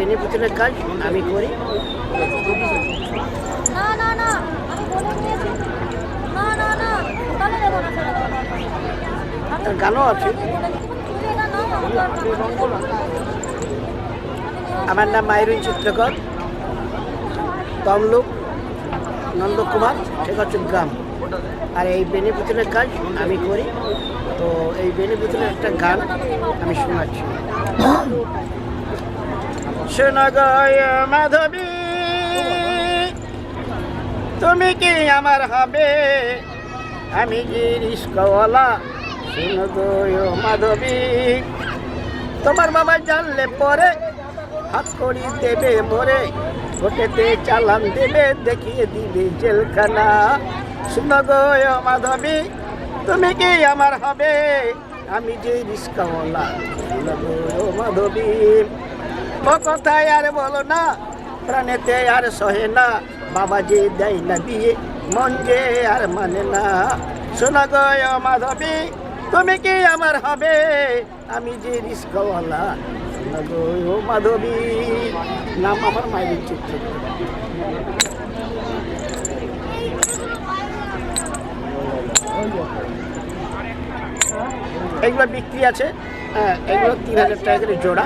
পেনে পুতুলের কাজ আমি করি। না না না আমি বলে দিয়েছি। না না না তাহলে দেবো না ছেড়ে দেবো না। আমি তার গানও আছে। আমার নাম মাইরুন চিত্রকর। তমলুক নন্দকুমার ঠিক ঠেকাচুর গ্রাম। আর এই বেনি পুতুলের কাজ আমি করি। তো এই বেনি পুতুলের একটা গান আমি শোনাচ্ছি। শোনা গয় মাধবী। তুমি কি আমার হবে? আমি কি রিস্কওয়ালা শোনো গয় মাধবী। তোমার বাবা জানলে পরে হাত করি দেবে মরে ভোটেতে চালান দেবে, দেখিয়ে দিবে জেলখানা। শুনো গো ও মাধবী, তুমি কি আমার হবে? আমি যে রিস্কাওয়ালা মাধবী। ও কথায় আর বলো না। প্রাণেতে আর সহে না। বাবা যে দেয় না বিয়ে। মন যে আর মানে না। শোনা গো ও মাধবী, তুমি কি আমার হবে? আমি যে রিস্কওয়ালা। শোনা গো ও মাধবী, নাম আমার মায়ের চিত্র। এগুলো বিক্রি আছে হ্যাঁ এগুলো তিন হাজার টাকা করে জোড়া।